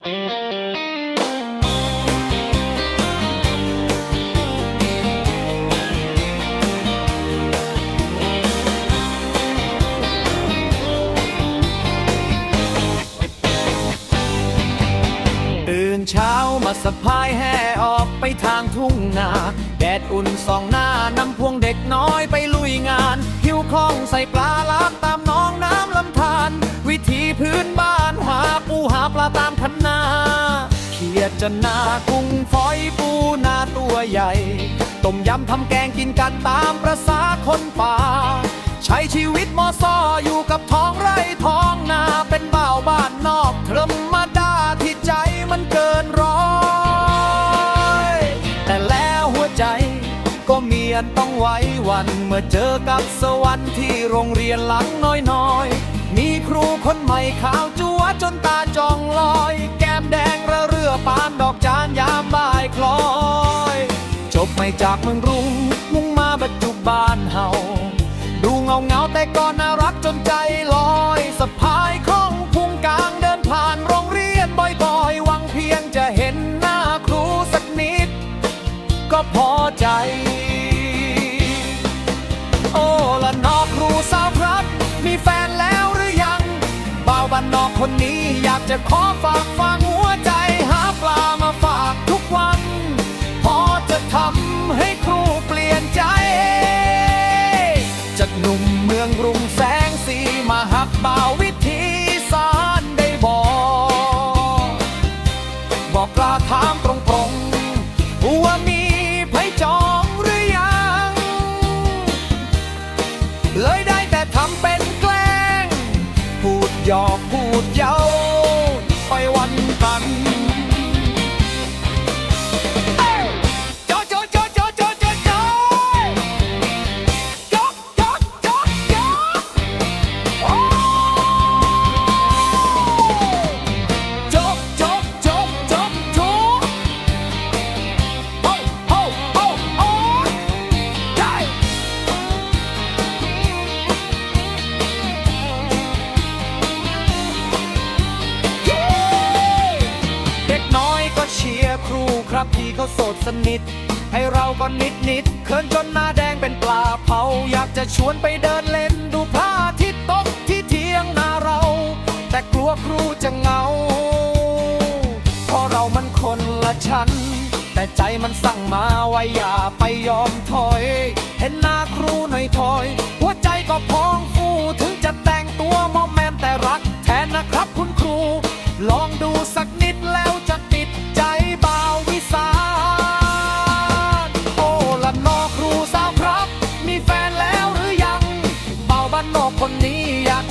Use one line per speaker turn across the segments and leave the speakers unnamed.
ตื่นเช้ามาสะพายแห่ออกไปทางทุ่งนา แดดอุ่นส่องหน้านำพวงเด็กน้อยไปลุยงาน หิวคล้องใส่ปลาลากตามหน้องน้ำลำธารวิถีพื้นบ้านหาปูหาปลาตาม ยดจะนากุ้งฝอยปูนาตัวใหญ่ ต้มยำทำแกงกินกันตามประษาคนป่า ใช้ชีวิตมอซออยู่กับท้องไร่ท้องนาเป็นบ่าวบ้านนอกธรรมดาที่ใจมันเกินร้อยแต่แล้วหัวใจ ก็เมียนต้องไว้วัน เมื่อเจอกับสวรรค์ที่โรงเรียนหลังน้อยๆ มีครูคนใหม่ขาวจัวจนตาจองลอย แก้มแดงระเรือปานดอกจานยามบ่ายคล้อย จบไม่จากเมืองรุง จะขอฝากฟังหัวใจหาปลามาฝากทุกวัน พอจะทำให้ครูเปลี่ยนใจ จากหนุ่มเมืองกรุงแสงสีมาหักบ่าววิธีสารได้บอก บอกกล้าถามตรงๆว่ามีไผจองหรือยัง เลยได้แต่ทำเป็นแกล้ง พูดหยอกพูดเย้า ไปวันกัน รับที่เขาโสดสนิท ให้เราก็นิดนิดเขินจนหน้าแดงเป็นปลาเผา อยากจะชวนไปเดินเล่นดูพระอาทิตย์ตกที่เทียงนาเรา แต่กลัวครูจะเหงาเพราะเรามันคนละชั้น แต่ใจมันสั่งมาว่าอย่าไปยอมถอย เห็นหน้าครูหน่อยถอย หัวใจก็พองฟูถึงจะแต่งตัวมอมแมมแต่รัก แทนนะครับคุณครู ลองดูสักนิดแล้ว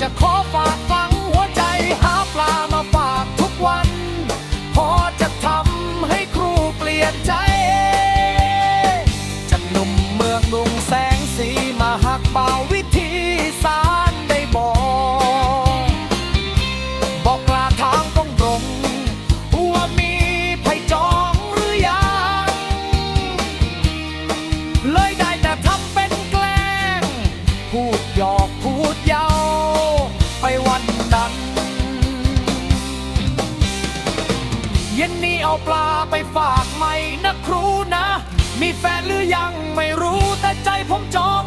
จะขอฝากฟังหัวใจหาปลามาฝากทุกวัน พอจะทำให้ครูเปลี่ยนใจจากหนุ่มเมืองกรุงแสงสีมาหักเบาวิธีสารได้บอก บอกกลาทางตรงตรงๆว่ามีไผจองหรือยัง เลยได้แต่ทำเป็นแกล้ง พูดหยอกพูดเย้า ย็นนี้เอาปลาไปฝากใหม่นะครูนะ มีแฟนหรือยังไม่รู้แต่ใจผมจอง